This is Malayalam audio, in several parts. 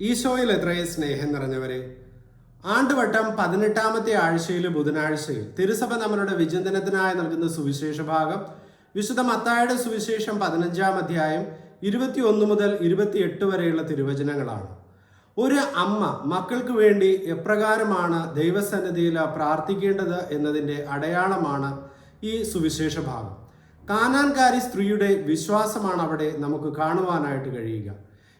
ഈശോയിൽ എത്രയും സ്നേഹം നിറഞ്ഞവരെ. ആണ്ടുവട്ടം പതിനെട്ടാമത്തെ ആഴ്ചയിൽ ബുധനാഴ്ചയിൽ തിരുസഭ നമ്മളുടെ വിചിന്തനത്തിനായി നൽകുന്ന സുവിശേഷ ഭാഗം. വിശുദ്ധ മത്തായുടെ സുവിശേഷം പതിനഞ്ചാം അധ്യായം ഇരുപത്തിയൊന്ന് മുതൽ ഇരുപത്തിയെട്ട് വരെയുള്ള തിരുവചനങ്ങളാണ്. ഒരു അമ്മ മക്കൾക്ക് വേണ്ടി എപ്രകാരമാണ് ദൈവസന്നിധിയിൽ പ്രാർത്ഥിക്കേണ്ടത് എന്നതിന്റെ അടയാളമാണ് ഈ സുവിശേഷ ഭാഗം. കാനാൻകാരി സ്ത്രീയുടെ വിശ്വാസമാണ് അവിടെ നമുക്ക് കാണുവാനായിട്ട് കഴിയുക.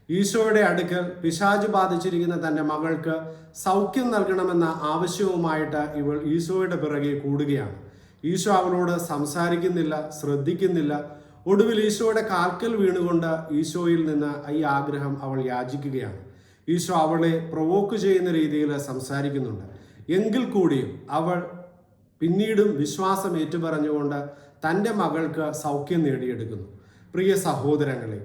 ഈശോയുടെ അടുക്കൽ പിശാജ് ബാധിച്ചിരിക്കുന്ന തന്റെ മകൾക്ക് സൗഖ്യം നൽകണമെന്ന ആവശ്യവുമായിട്ട് ഇവൾ ഈശോയുടെ പിറകെ കൂടുകയാണ്. ഈശോ അവളോട് സംസാരിക്കുന്നില്ല ശ്രദ്ധിക്കുന്നില്ല. ഒടുവിൽ ഈശോയുടെ കാൽക്കൽ വീണുകൊണ്ട് ഈശോയിൽ നിന്ന് ഈ ആഗ്രഹം അവൾ യാചിക്കുകയാണ്. ഈശോ അവളെ പ്രൊവോക്ക് ചെയ്യുന്ന രീതിയിൽ സംസാരിക്കുന്നുണ്ട്. എങ്കിൽ കൂടിയും അവൾ പിന്നീടും വിശ്വാസം ഏറ്റുപറഞ്ഞുകൊണ്ട് തന്റെ മകൾക്ക് സൗഖ്യം നേടിയെടുക്കുന്നു. പ്രിയ സഹോദരങ്ങളെ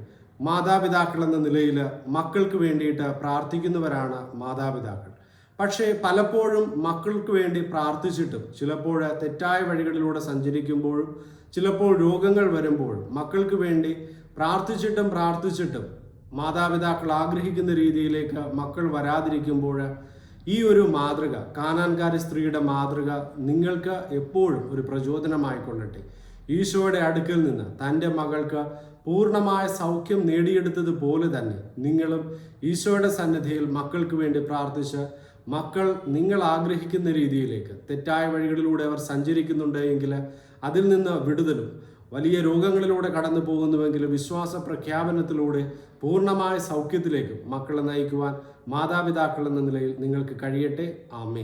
മാതാപിതാക്കൾ എന്ന നിലയിൽ മക്കൾക്ക് വേണ്ടിയിട്ട് പ്രാർത്ഥിക്കുന്നവരാണ് മാതാപിതാക്കൾ. പക്ഷേ പലപ്പോഴും മക്കൾക്ക് വേണ്ടി പ്രാർത്ഥിച്ചിട്ടും ചിലപ്പോൾ തെറ്റായ വഴികളിലൂടെ സഞ്ചരിക്കുമ്പോഴും ചിലപ്പോൾ രോഗങ്ങൾ വരുമ്പോഴും മക്കൾക്ക് വേണ്ടി പ്രാർത്ഥിച്ചിട്ടും പ്രാർത്ഥിച്ചിട്ടും മാതാപിതാക്കൾ ആഗ്രഹിക്കുന്ന രീതിയിലേക്ക് മക്കൾ വരാതിരിക്കുമ്പോൾ ഈ ഒരു മാതൃക കാനാൻകാരി സ്ത്രീയുടെ മാതൃക നിങ്ങൾക്ക് എപ്പോഴും ഒരു പ്രചോദനമായിക്കൊള്ളട്ടെ. ഈശോയുടെ അടുക്കൽ നിന്ന് തന്റെ മകൾക്ക് പൂർണമായ സൗഖ്യം നേടിയെടുത്തതുപോലെ തന്നെ നിങ്ങളും ഈശോയുടെ സന്നിധിയിൽ മക്കൾക്ക് വേണ്ടി പ്രാർത്ഥിച്ച് മക്കൾ നിങ്ങൾ ആഗ്രഹിക്കുന്ന രീതിയിലേക്ക് തെറ്റായ വഴികളിലൂടെ അവർ സഞ്ചരിക്കുന്നുണ്ട് എങ്കിൽ അതിൽ നിന്ന് വിടുതലും. വലിയ രോഗങ്ങളിലൂടെ കടന്നു പോകുന്നുവെങ്കിലും വിശ്വാസ പ്രഖ്യാപനത്തിലൂടെ പൂർണമായ സൗഖ്യത്തിലേക്കും മക്കളെ നയിക്കുവാൻ മാതാപിതാക്കൾ എന്ന നിലയിൽ നിങ്ങൾക്ക് കഴിയട്ടെ. ആമേ